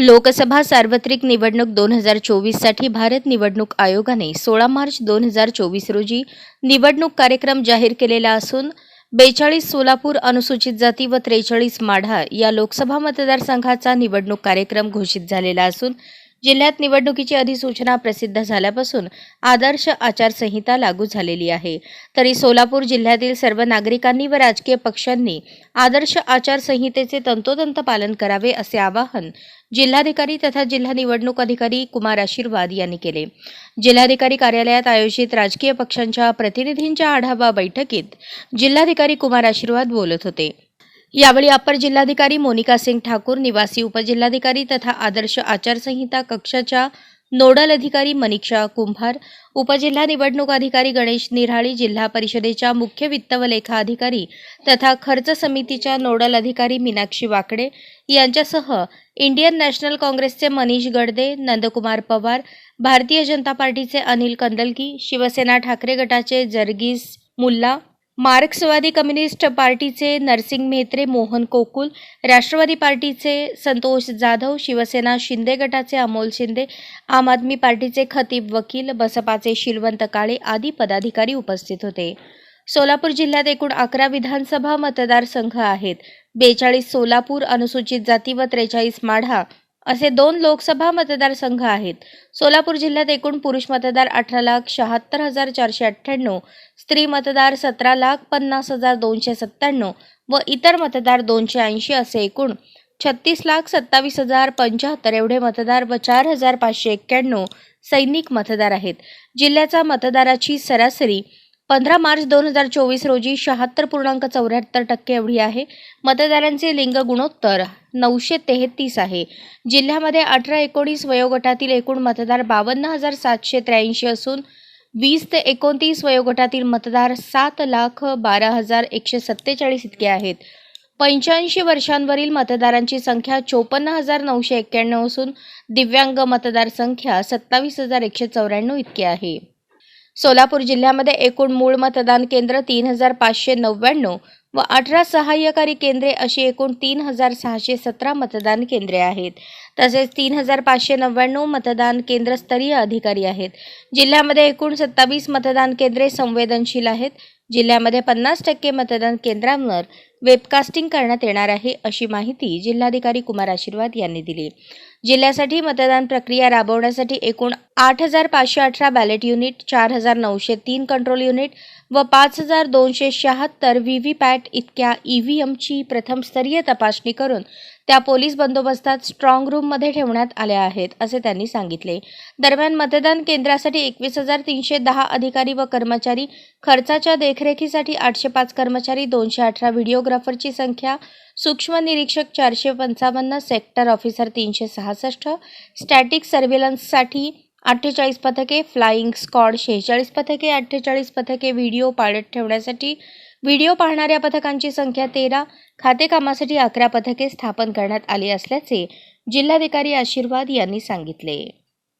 लोकसभा सार्वत्रिक निवडणूक दोन हजार चोवीससाठी भारत निवडणूक आयोगाने सोळा मार्च दोन हजार चोवीस रोजी निवडणूक कार्यक्रम जाहीर केलेला असून बेचाळीस सोलापूर अनुसूचित जाती व त्रेचाळीस माढा या लोकसभा मतदारसंघाचा निवडणूक कार्यक्रम घोषित झालेला असून जिल्ह्यात निवडणुकीची अधिसूचना प्रसिद्ध झाल्यापासून आदर्श आचारसंहिता लागू झालेली आहे. तरी सोलापूर जिल्ह्यातील सर्व नागरिकांनी व राजकीय पक्षांनी आदर्श आचारसंहितेचे तंतोतंत पालन करावे असे आवाहन जिल्हाधिकारी तथा जिल्हा निवडणूक अधिकारी कुमार आशीर्वाद यांनी केले. जिल्हाधिकारी कार्यालयात आयोजित राजकीय पक्षांच्या प्रतिनिधींच्या आढावा बैठकीत जिल्हाधिकारी कुमार आशीर्वाद बोलत होते. यावेळी अपर जिल्हाधिकारी मोनिका सिंग ठाकूर निवासी उपजिल्हाधिकारी तथा आदर्श आचारसंहिता कक्षाच्या नोडल अधिकारी मनीषा कुंभार उपजिल्हा निवडणूक अधिकारी गणेश निराळी जिल्हा परिषदेच्या मुख्य वित्त व लेखा अधिकारी तथा खर्च समितीच्या नोडल अधिकारी मीनाक्षी वाकडे यांच्यासह इंडियन नॅशनल काँग्रेसचे मनीष गडदे नंदकुमार पवार भारतीय जनता पार्टीचे अनिल कंदलकी शिवसेना ठाकरे गटाचे जर्गीस मुल्ला मार्क्सवादी कम्युनिस्ट पार्टीचे नरसिंग मेहत्रे मोहन कोकुल राष्ट्रवादी पार्टीचे संतोष जाधव शिवसेना शिंदे गटाचे अमोल शिंदे आम आदमी पार्टीचे खतीब वकील बसपाचे शिलवंत काळे आदी पदाधिकारी उपस्थित होते. सोलापूर जिल्ह्यात एकूण अकरा विधानसभा मतदारसंघ आहेत. बेचाळीस सोलापूर अनुसूचित जाती व त्रेचाळीस माढा असे दोन लोकसभा मतदारसंघ आहेत. सोलापूर जिल्ह्यात एकूण पुरुष मतदार अठरा लाख शहात्तर हजार चारशे अठ्ठ्याण्णव स्त्री मतदार सतरा लाख पन्नास हजार दोनशे सत्त्याण्णव व इतर मतदार दोनशे ऐंशी असे एकूण छत्तीस लाख सत्तावीस हजार पंच्याहत्तर एवढे मतदार व चार हजार पाचशे एक्क्याण्णव सैनिक मतदार आहेत. जिल्ह्याचा मतदाराची सरासरी पंधरा मार्च दोन हजार चोवीस रोजी शहात्तर पूर्णांक चौऱ्याहत्तर टक्के एवढी आहे. मतदारांचे लिंग गुणोत्तर नऊशे तेहतीस आहे. जिल्ह्यामध्ये अठरा एकोणीस वयोगटातील एकूण मतदार बावन्न हजार सातशे त्र्याऐंशी असून वीस ते एकोणतीस वयोगटातील मतदार सात लाख बारा हजार एकशे सत्तेचाळीस इतके आहेत. पंच्याऐंशी वर्षांवरील मतदारांची संख्या चोपन्न हजार नऊशे एक्क्याण्णव असून दिव्यांग मतदार संख्या सत्तावीस हजार एकशे चौऱ्याण्णव इतकी आहे. सोलापूर जिल्ह्यामध्ये एकूण मूळ मतदान केंद्र तीन हजार पाचशे नव्याण्णव व अठरा सहाय्यकारी केंद्रे अशी एकूण तीन हजार सहाशे सतरा मतदान केंद्रे आहेत. तसेच तीन हजार पाचशे नव्याण्णव मतदान केंद्रस्तरीय अधिकारी आहेत. जिल्ह्यामध्ये एकूण सत्तावीस मतदान केंद्रे संवेदनशील आहेत. जिल्ह्यामध्ये पन्नास टक्के मतदान केंद्रांवर वेबकास्टिंग करण्यात येणार आहे अशी माहिती जिल्हाधिकारी कुमार आशीर्वाद यांनी दिली. जिल्ह्यासाठी मतदान प्रक्रिया राबवण्यासाठी एकूण आठ हजार पाचशे अठरा बॅलेट युनिट चार हजार नऊशे तीन कंट्रोल युनिट व पाच हजार दोनशे शहात्तर व्ही व्ही पॅट इतक्या ई व्ही एमची प्रथमस्तरीय तपासणी करून त्या पोलीस बंदोबस्तात स्ट्रॉंग रूममध्ये ठेवण्यात आल्या आहेत असे त्यांनी सांगितले. दरम्यान मतदान केंद्रासाठी एकवीस हजार तीनशे दहा अधिकारी व कर्मचारी खर्चाच्या देखरेखीसाठी आठशे पाच कर्मचारी दोनशे अठरा व्हिडिओग्राफरची संख्या सूक्ष्म निरीक्षक चारशे पंचावन्न सेक्टर ऑफिसर तीनशे सहासष्ट स्टॅटिक सर्व्हेलन्ससाठी अठ्ठेचाळीस पथके फ्लाईंग स्कॉड शेहेचाळीस पथके अठ्ठेचाळीस पथके व्हिडिओ पाळत ठेवण्यासाठी व्हिडिओ पाहणाऱ्या पथकांची संख्या तेरा खातेकामासाठी अकरा पथके स्थापन करण्यात आली असल्याचे जिल्हाधिकारी आशीर्वाद यांनी सांगितले.